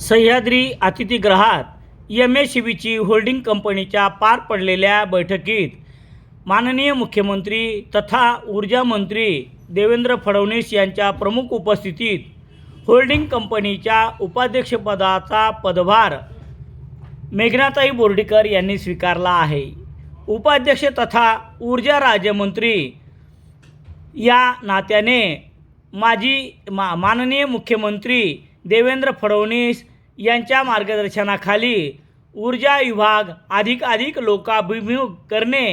सह्याद्री अतिथीगृहात M A C बीची holding कंपनीच्या पार पडलेल्या बैठकीत माननीय मुख्यमंत्री तथा ऊर्जा मंत्री देवेंद्र फडणवीस यांच्या प्रमुख उपस्थितीत होल्डिंग कंपनीच्या उपाध्यक्षपदाचा पदभार मेघनाताई बोर्डीकर यांनी स्वीकारला आहे. उपाध्यक्ष तथा ऊर्जा राज्यमंत्री या नात्याने माजी मा माननीय मुख्यमंत्री देवेंद्र फडणवीस यांच्या मार्गदर्शनाखाली ऊर्जा विभाग अधिकाधिक लोकाभिमुख करणे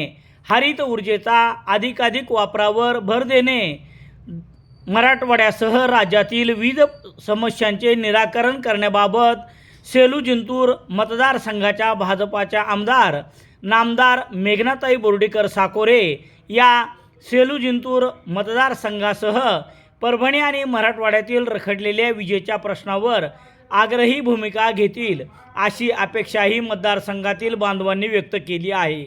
हरित ऊर्जेचा अधिकाधिक वापरावर भर देणे मराठवाड्यासह राज्यातील विविध समस्यांचे निराकरण करण्याबाबत सेलू जिंतूर मतदारसंघाच्या भाजपाच्या आमदार नामदार मेघनाताई बोर्डीकर साकोरे या सेलू जिंतूर मतदारसंघासह परभणी आणि मराठवाड्यातील रखडलेल्या विजेच्या प्रश्नावर आग्रही भूमिका घेतील अशी अपेक्षाही मतदारसंघातील बांधवांनी व्यक्त केली आहे.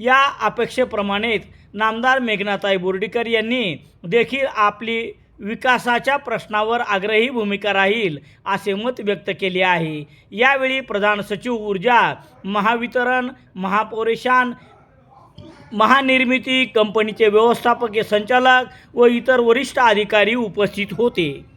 या अपेक्षेप्रमाणेच नामदार मेघनाताई बोर्डीकर यांनी देखील आपली विकासाच्या प्रश्नावर आग्रही भूमिका राहील असे मत व्यक्त केले आहे. यावेळी प्रधान सचिव ऊर्जा महावितरण महापौरेशान महानिर्मिती कंपनीचे व्यवस्थापकीय संचालक व इतर वरिष्ठ अधिकारी उपस्थित होते.